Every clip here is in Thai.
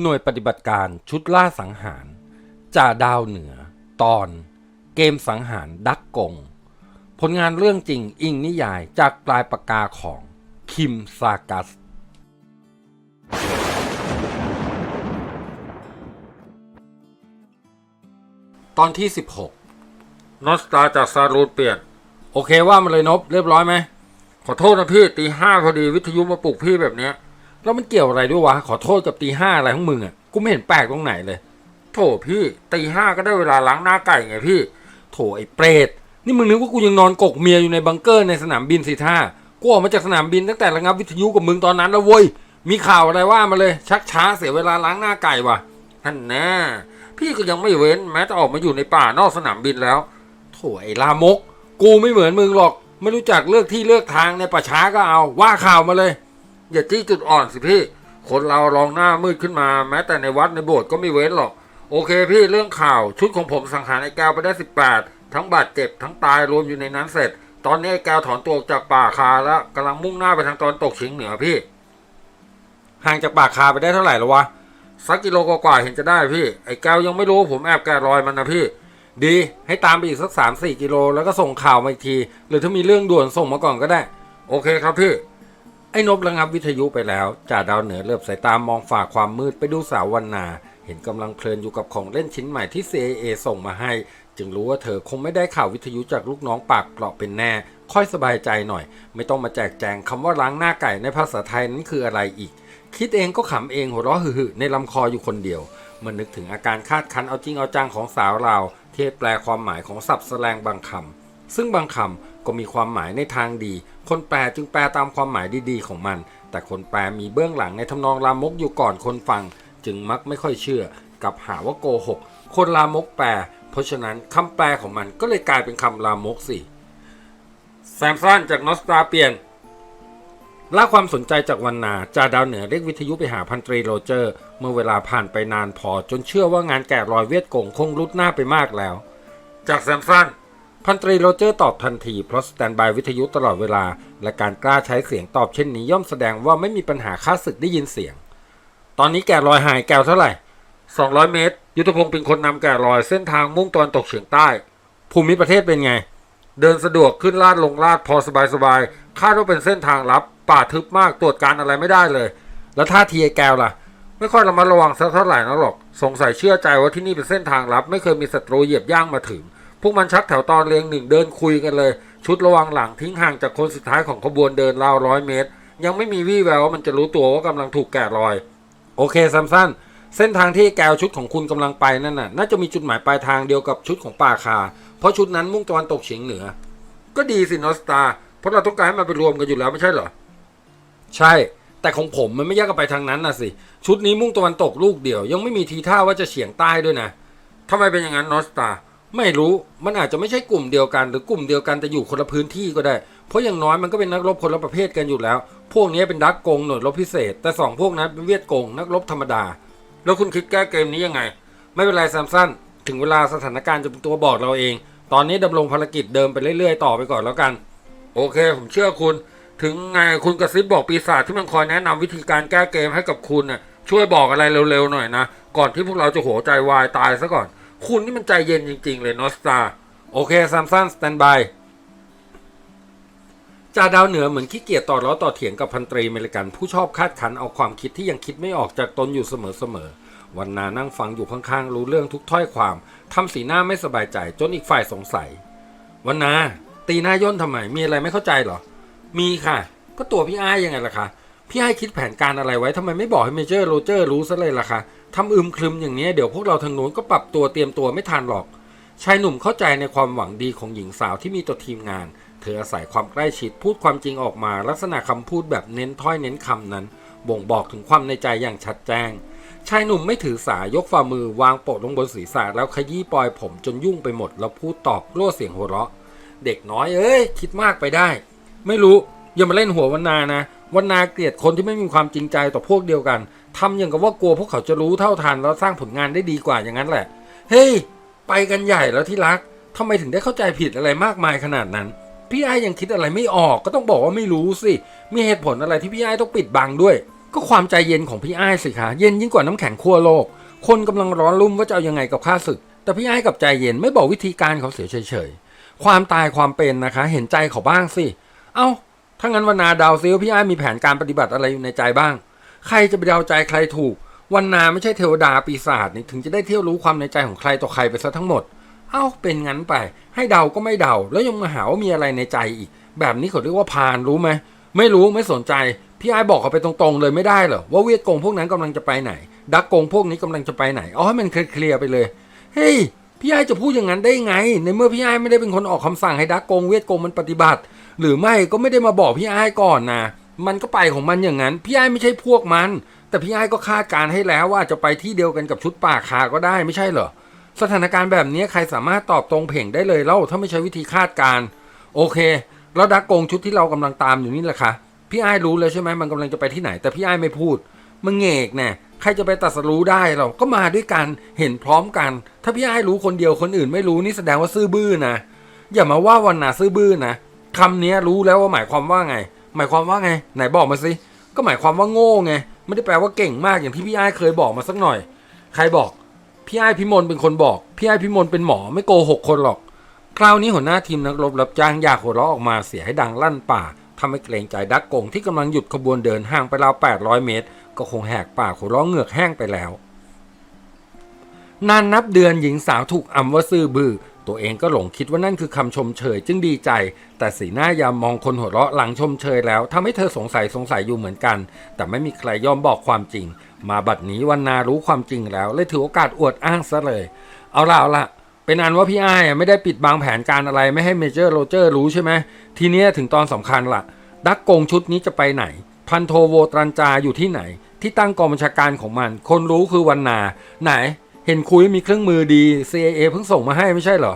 หน่วยปฏิบัติการชุดล่าสังหารจ่าดาวเหนือ ตอน เกมสังหารดักกง ผลงานเรื่องจริงอิงนิยายจากปลายปากกาของคิมซากัส ตอนที่ 16 นอสตาจากซารูดเปลี่ยน โอเคว่ามาเลยนบ เรียบร้อยไหม ขอโทษนะพี่ตีห้าพอดีวิทยุมาปลุกพี่แบบเนี้ย แล้วมันเกี่ยวอะไรด้วยวะ ขอโทษกับตีห้าอะไรของมึงอะ กูไม่เห็นแปลกตรงไหนเลย โถพี่ตีห้าก็ได้เวลาล้างหน้าไก่ไงพี่ โถไอ้เปรต นี่มึงนึกว่ากูยังนอนกกเมียอยู่ในบังเกอร์ในสนามบินสิท่า กูออกมาจากสนามบินตั้งแต่ระงับวิทยุกับมึงตอนนั้นแล้วเว้ย มีข่าวอะไรว่ามาเลย ชักช้าเสียเวลาล้างหน้าไก่ว่ะท่านแน่พี่ก็ยังไม่เว้นแม้จะออกมาอยู่ในป่านอกสนามบินแล้ว โถไอ้ลามก กูไม่เหมือนมึงหรอก ไม่รู้จักเลือกที่เลือกทางในป่าช้าก็เอา ว่าข่าวมาเลย อย่าจี้จุดอ่อนสิพี่ คนเราลองหน้ามืดขึ้นมา แม้แต่ในวัดในโบสถ์ก็ไม่เว้นหรอก โอเคพี่เรื่องข่าวชุดของผมสังหารไอ้แก้วไปได้ 18 ทั้งบาดเจ็บทั้งตายรวมอยู่ในนั้นเสร็จ ตอนนี้ไอ้แก้วถอนตัวออกจากป่าคาแล้วกำลังมุ่งหน้าไปทางตอนตกเฉียงเหนือพี่ ห่างจากป่าคาไปได้เท่าไหร่แล้ววะสักกิโลกว่าเห็นจะได้พี่ ไอ้แก้วยังไม่รู้ผมแอบแกะรอยมันนะพี่ ดีให้ตามไปอีกสักสามสี่กิโลแล้วก็ส่งข่าวมาอีกที หรือถ้ามีเรื่องด่วนส่งมาก่อนก็ได้ โอเคครับพี่ ไอ้นบระงับวิทยุไปแล้วจ่าดาวเหนือเลือบสายตามองฝ่าความมืดไปดูสาววันนาเห็นกำลังเพลินอยู่กับของเล่นชิ้นใหม่ที่ CIA ส่งมาให้ จึงรู้ว่าเธอคงไม่ได้ข่าววิทยุจากลูกน้องปากเปราะเป็นแน่ ค่อยสบายใจหน่อย ไม่ต้องมาแจกแจงคำว่าล้างหน้าไก่ในภาษาไทยนั้นคืออะไรอีก คิดเองก็ขำเองหัวเราะหึ่ๆในลำคออยู่คนเดียวเมื่อนึกถึงอาการคาดคันเอาจริงเอาจังของสาวเราวที่แปลความหมายของศัพท์แสลงบางคำซึ่งบางคำ ก็มีความหมายในทางดี คนแปลจึงแปลตามความหมายดีๆของมัน แต่คนแปลมีเบื้องหลังในทำนองลามกอยู่ก่อนคนฟัง จึงมักไม่ค่อยเชื่อ กับหาว่าโกหก คนลามกแปล เพราะฉะนั้นคำแปลของมันก็เลยกลายเป็นคำลามกสิแซมสันจากนอสตาเปียนล่าความสนใจจากวันนาจ่าดาวเหนือเรียกวิทยุไปหาพันตรีโรเจอร์ เมื่อเวลาผ่านไปนานพอจนเชื่อว่างานแกะรอยเวียดกงคงรุดหน้าไปมากแล้ว จากแซมสัน พันตรีโรเจอร์ตอบทันทีเพราะสแตนบายวิทยุตลอดเวลา และการกล้าใช้เสียงตอบเช่นนี้ย่อมแสดงว่าไม่มีปัญหาค่าศึกได้ยินเสียง ตอนนี้แกะรอยหายแก้วเท่าไหร่ 200 เมตร ยุทธพงศ์เป็นคนนำแกะรอยเส้นทางมุ่งตะวันตกเฉียงใต้ ภูมิประเทศเป็นไง เดินสะดวกขึ้นลาดลงลาดพอสบายๆคาดว่าเป็นเส้นทางลับ ป่าทึบมากตรวจการอะไรไม่ได้เลย แล้วท่าทีไอ้แก้วล่ะ ไม่ค่อยระมัดระวังสักเท่าไหร่นะหรอก สงสัยเชื่อใจว่าที่นี่เป็นเส้นทางลับ ไม่เคยมีศัตรูเหยียบย่างมาถึง พวกมันชักแถวตอนเรียงหนึ่งเดินคุยกันเลย ชุดระวังหลังทิ้งห่างจากคนสุดท้ายของขบวนเดินราวร้อยเมตร ยังไม่มีวี่แววว่ามันจะรู้ตัวว่ากำลังถูกแกะรอย โอเคซัมสันเส้นทางที่แกวชุดของคุณกำลังไปนั่นน่ะ น่าจะมีจุดหมายปลายทางเดียวกับชุดของป่าคา เพราะชุดนั้นมุ่งตะวันตกเฉียงเหนือ ก็ดีสินอสตาเพราะเราต้องการให้มันไปรวมกันอยู่แล้วไม่ใช่เหรอใช่ แต่ของผมมันไม่แยกกันไปทางนั้นน่ะสิ ชุดนี้มุ่งตะวันตกลูกเดียว ยังไม่มีทีท่าว่าจะเฉียงใต้ด้วยนะทำไมเป็นอย่างนั้นนอสตา ไม่รู้มันอาจจะไม่ใช่กลุ่มเดียวกัน หรือกลุ่มเดียวกันแต่อยู่คนละพื้นที่ก็ได้ เพราะอย่างน้อยมันก็เป็นนักรบคนละประเภทกันอยู่แล้ว พวกนี้เป็นดักกงหน่วยรบพิเศษ แต่สองพวกนั้นเป็นเวียดกงนักรบธรรมดา แล้วคุณคิดแก้เกมนี้ยังไง ไม่เป็นไรแซมสันถึงเวลาสถานการณ์จะเป็นตัวบอกเราเอง ตอนนี้ดำรงภารกิจเดิมไปเรื่อยๆ ต่อไปก่อนแล้วกัน โอเค ผมเชื่อคุณ ถึงไงคุณกระซิบบอกปีศาจที่มันคอยแนะนำวิธีการแก้เกมให้กับคุณน่ะช่วยบอกอะไรเร็วๆหน่อยนะก่อนที่พวกเราจะหัวใจวายตายซะก่อน คุณนี่มันใจเย็นจริง ๆ เลยนอสตาโอเคแซมสันสแตนบายจ่าดาวเหนือเหมือนขี้เกียจต่อล้อต่อเถียงกับพันตรีเมริกัน ผู้ชอบคาดคันเอาความคิดที่ยังคิดไม่ออกจากตนอยู่เสมอๆวันนานั่งฟังอยู่ข้างๆ รู้เรื่องทุกถ้อยความทำสีหน้าไม่สบายใจจนอีกฝ่ายสงสัย วันนาตีหน้าย่นทำไมมีอะไรไม่เข้าใจเหรอ มีค่ะ ก็ตัวพี่อ้ายยังไงล่ะคะ พี่อ้คิดแผนการอะไรไว้ทำไมไม่บอกให้เมเจอร์โรเจอร์รู้ซะเลยล่ะคะทำอึมครึมอย่างนี้เดี๋ยวพวกเราทางโน้นก็ปรับตัวเตรียมตัวไม่ทันหรอก ชายหนุ่มเข้าใจในความหวังดีของหญิงสาวที่มีต่อทีมงาน เธออาศัยความใกล้ชิดพูดความจริงออกมา ลักษณะคำพูดแบบเน้นถ้อยเน้นคำนั้น บ่งบอกถึงความในใจอย่างชัดแจ้ง ชายหนุ่มไม่ถือสายยกฝ่ามือวางโปะลงบนศีรษะแล้วขยี้ปลอยผมจนยุ่งไปหมด แล้วพูดตอบกลั้วเสียงหัวเราะ เด็กน้อยเอ้ยคิดมากไปได้ ไม่รู้อย่ามาเล่นหัววันนานะ วันนาเกลียดคนที่ไม่มีความจริงใจต่อพวกเดียวกันทำอย่างกับว่ากลัวพวกเขาจะรู้เท่าทันแล้วสร้างผลงานได้ดีกว่าอย่างนั้นแหละ เฮ้ย ไปกันใหญ่แล้วที่รักทำไมถึงได้เข้าใจผิดอะไรมากมายขนาดนั้น พี่ไอ้ยังคิดอะไรไม่ออกก็ต้องบอกว่าไม่รู้สิ มีเหตุผลอะไรที่พี่ไอ้ต้องปิดบังด้วย ก็ความใจเย็นของพี่ไอ้สิคะเย็นยิ่งกว่าน้ำแข็งขั้วโลก คนกำลังร้อนรุ่มว่าจะเอายังไงกับข้าศึก แต่พี่ไอ้กับใจเย็นไม่บอกวิธีการเขาเสียเฉยๆ ความตายความเป็นนะคะ เห็นใจเขาบ้างสิ เอ้า ถ้างั้นวนาดาวซิว่พี่อ้ายมีแผนการปฏิบัติอะไรอยู่ในใจบ้าง ใครจะไปเดาใจใครถูก วันนาไม่ใช่เทวดาปีศาจนี่ถึงจะได้เที่ยวรู้ความในใจของใครต่อใครไปซะทั้งหมด เอ้าเป็นงั้นไป ให้เดาก็ไม่เดา แล้วยังมาหาว่ามีอะไรในใจอีก แบบนี้เขาเรียกว่าพานรู้ไหมไม่รู้ไม่สนใจ พี่ไอ้บอกเขาไปตรงๆเลยไม่ได้เหรอว่าเวียดกงพวกนั้นกำลังจะไปไหน ดักกงพวกนี้กำลังจะไปไหนเอาให้มันเคลียร์ไปเลย เฮ้ยพี่ไอ้จะพูดอย่างนั้นได้ไง ในเมื่อพี่ไอ้ไม่ได้เป็นคนออกคำสั่งให้ดักกงเวียดกงมันปฏิบัติ หรือไม่ก็ไม่ได้มาบอกพี่ไอ้ก่อนนะมันก็ไปของมันอย่างนั้น พี่ไอ้ไม่ใช่พวกมัน แต่พี่ไอ้ก็คาดการณ์ให้แล้วว่าจะไปที่เดียวกันกับชุดป่าคาก็ได้ไม่ใช่เหรอสถานการณ์แบบนี้ใครสามารถตอบตรงเพ่งได้เลยเล่าถ้าไม่ใช้วิธีคาดการณ์โอเค แล้วดักกงชุดที่เรากำลังตามอยู่นี่แหละค่ะพี่ไอ้รู้เลยใช่ไหมมันกำลังจะไปที่ไหน แต่พี่ไอ้ไม่พูดมันเงกแน่ใครจะไปตัดสรู้ได้เราก็มาด้วยกันเห็นพร้อมกัน ถ้าพี่ไอ้รู้คนเดียวคนอื่นไม่รู้นี่แสดงว่าซื่อบื้อนะอย่ามาว่าวันนาซื่อบื้อนะ คำนี้รู้แล้วว่าหมายความว่าไง หมายความว่าไง ไหนบอกมาสิก็หมายความว่าโง่ไง ไม่ได้แปลว่าเก่งมากอย่างที่พี่ไอ้เคยบอกมาสักหน่อย ใครบอก พี่ไอ้พิมลเป็นคนบอก พี่ไอ้พิมลเป็นหมอไม่โกหกคนหรอก คราวนี้หัวหน้าทีมนักรบรับจ้างอยากหัวเราะออกมาเสียให้ดังลั่นป่าทำให้เกรงใจดักกงที่กำลังหยุดขบวนเดินห่างไปราว 800 เมตร ก็คงแหกปากหัวเราะเหงือกแห้งไปแล้วนานนับเดือนหญิงสาวถูกอำว่าซื่อบือ้อ ตัวเองก็หลงคิดว่านั่นคือคำชมเชยจึงดีใจ แต่สีหน้ายามมองคนหัวเราะหลังชมเชยแล้วทำให้เธอสงสัยสงสัยอยู่เหมือนกัน แต่ไม่มีใครยอมบอกความจริง มาบัดนี้วันนารู้ความจริงแล้วเลยถือโอกาสอวดอ้างซะเลย เอาล่ะเอาล่ะเป็นอันว่าพี่อ้ายไม่ได้ปิดบังแผนการอะไรไม่ให้เมเจอร์โรเจอร์รู้ใช่ไหมทีนี้ถึงตอนสำคัญละดักกงชุดนี้จะไปไหน พันโทโวตรันจาอยู่ที่ไหน ที่ตั้งกองบัญชาการของมัน คนรู้คือวันนา ไหน เห็นคุยมีเครื่องมือดี CIA เพิ่งส่งมาให้ไม่ใช่เหรอ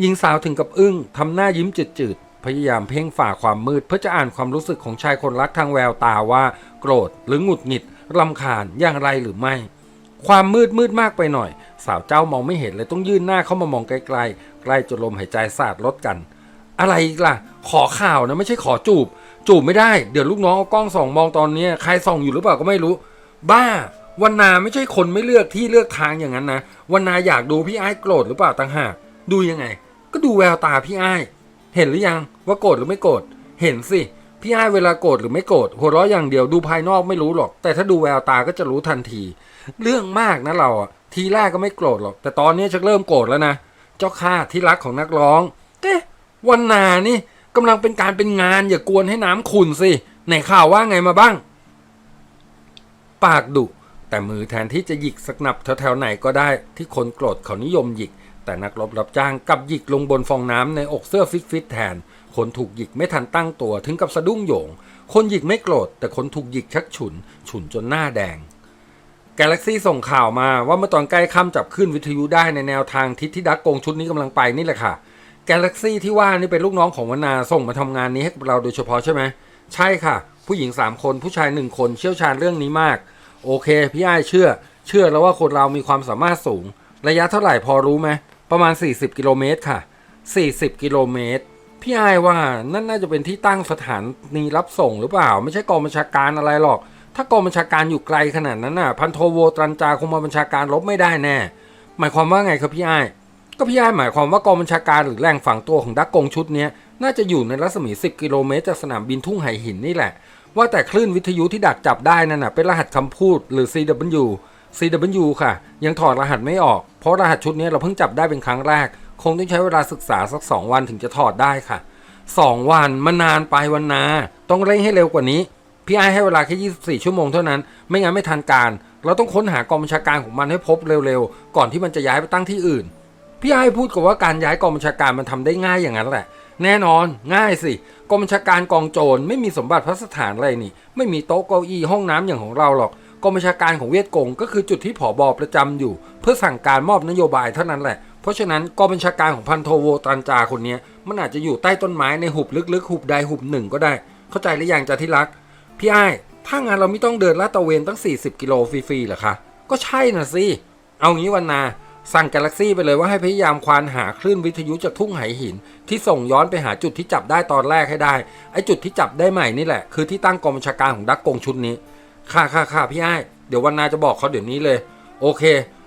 หญิงสาวถึงกับอึ้งทำหน้ายิ้มจืดๆ พยายามเพ่งฝ่าความมืด เพื่อจะอ่านความรู้สึกของชายคนรักทางแววตาว่า โกรธหรือหงุดหงิดรำคาญอย่างไรหรือไม่ ความมืดมืดมากไปหน่อย สาวเจ้ามองไม่เห็นเลยต้องยื่นหน้าเข้ามามองไกลๆ ใกล้จนลมหายใจสาดลดกัน อะไรอีกล่ะ ขอข่าวนะไม่ใช่ขอจูบ จูบไม่ได้ เดี๋ยวลูกน้องเอากล้องส่องมองตอนนี้ใครส่องอยู่หรือเปล่าก็ไม่รู้ บ้า วันนาไม่ใช่คนไม่เลือกที่เลือกทางอย่างนั้นนะวันนาอยากดูพี่ไอ้โกรธหรือเปล่าต่างหากดูยังไง ก็ดูแววตาพี่ไอ้เห็นหรือยังว่าโกรธหรือไม่โกรธเห็นสิพี่ไอ้เวลาโกรธหรือไม่โกรธหัวเราะอย่างเดียวดูภายนอกไม่รู้หรอก แต่ถ้าดูแววตาก็จะรู้ทันที เรื่องมากนะเราอะทีแรกก็ไม่โกรธหรอก แต่ตอนนี้ชักเริ่มโกรธแล้วนะเจ้าข้าที่รักของนักร้องเอ๊ะวันนานี่กำลังเป็นการเป็นงานอย่ากวนให้น้ำขุ่นสิไหนข่าวว่าไงมาบ้าง ปากดุ แต่มือแทนที่จะหยิกสักหนับแถวๆไหนก็ได้ที่คนโกรธเขานิยมหยิก แต่นักรบรับจ้างกับหยิกลงบนฟองน้ำในอกเสื้อฟิตฟิตๆแทน คนถูกหยิกไม่ทันตั้งตัวถึงกับสะดุ้งโยง คนหยิกไม่โกรธแต่คนถูกหยิกชักฉุน ฉุนจนหน้าแดงกาแล็กซี่ส่งข่าวมาว่าเมื่อตอนใกล้ค่ำจับขึ้นวิทยุได้ในแนวทางทิศที่ดักกงชุดนี้กำลังไปนี่แหละค่ะกาแล็กซี่ที่ว่านี่เป็นลูกน้องของวนาส่งมาทำงานนี้ให้กับเราโดยเฉพาะใช่ไหมใช่ค่ะ ผู้หญิง3คนผู้ชาย1คนเชี่ยวชาญเรื่องนี้มาก โอเค พี่ไอ้เชื่อ เชื่อแล้วว่าคนเรามีความสามารถสูง ระยะเท่าไหร่พอรู้ไหมประมาณ 40 กิโลเมตรค่ะ 40 กิโลเมตร พี่ไอ้ว่านั่นน่าจะเป็นที่ตั้งสถานีรับส่งหรือเปล่า ไม่ใช่กองบัญชาการอะไรหรอก ถ้ากองบัญชาการอยู่ไกลขนาดนั้นน่ะ พันโทโวตรันจาคงมาบัญชาการลบไม่ได้แน่ หมายความว่าไงครับพี่ไอ้ก็พี่ไอ้หมายความว่ากองบัญชาการหรือแหล่งฝังตัวของดักกงชุดนี้น่าจะอยู่ในรัศมี 10 กิโลเมตรจากสนามบินทุ่งไหหินนี่แหละ ว่าแต่คลื่นวิทยุที่ดักจับได้นั่นน่ะเป็นรหัสคำพูดหรือ CW CW ค่ะ ยังถอดรหัสไม่ออก เพราะรหัสชุดนี้เราเพิ่งจับได้เป็นครั้งแรก คงต้องใช้เวลาศึกษาสัก 2 วันถึงจะถอดได้ค่ะ 2 วันมันนานไปวันนา ต้องเร่งให้เร็วกว่านี้ พี่ไอ้ให้เวลาแค่ 24 ชั่วโมงเท่านั้น ไม่งั้นไม่ทันการ เราต้องค้นหากองบัญชาการของมันให้พบเร็วๆ ก่อนที่มันจะย้ายไปตั้งที่อื่น พี่ไอ้พูดกับว่าการย้ายกองบัญชาการมันทำได้ง่ายอย่างนั้นแหละ แน่นอน ง่ายสิกองบัญชาการกองโจรไม่มีสมบัติพระสถานอะไรนี่ ไม่มีโต๊ะเก้าอี้ห้องน้ำอย่างของเราหรอกกองบัญชาการของเวียดกงก็คือจุดที่ผอบอประจำอยู่ เพื่อสั่งการมอบนโยบายเท่านั้นแหละ เพราะฉะนั้นกองบัญชาการของพันโทโวตันจาคนนี้มันอาจจะอยู่ใต้ต้นไม้ในหุบลึกๆ หุบใดหุบหนึ่งก็ได้ เข้าใจหรือยังจ้ะที่รัก พี่ไอ้ถ้างานเราไม่ต้องเดินลาดตะเวนตั้ง 40 กิโลฟรีๆหรอคะก็ใช่น่ะสิเอางี้วันนา สั่งกาแล็กซี่ไปเลยว่าให้พยายามควานหาคลื่นวิทยุจากทุ่งไหหิน ที่ส่งย้อนไปหาจุดที่จับได้ตอนแรกให้ได้ ไอ้จุดที่จับได้ใหม่นี่แหละ คือที่ตั้งกองบัญชาการของดักกงชุดนี้ ค่ะค่ะค่ะพี่ไอ้เดี๋ยววันนาจะบอกเขาเดี๋ยวนี้เลย โอเค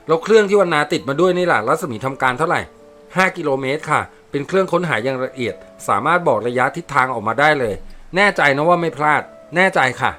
แล้วเครื่องที่วันนาติดมาด้วยนี่แหละรัศมีทำการเท่าไหร่ 5 กิโลเมตรค่ะ เป็นเครื่องค้นหาอย่างละเอียด สามารถบอกระยะทิศทางออกมาได้เลย แน่ใจนะว่าไม่พลาด แน่ใจค่ะ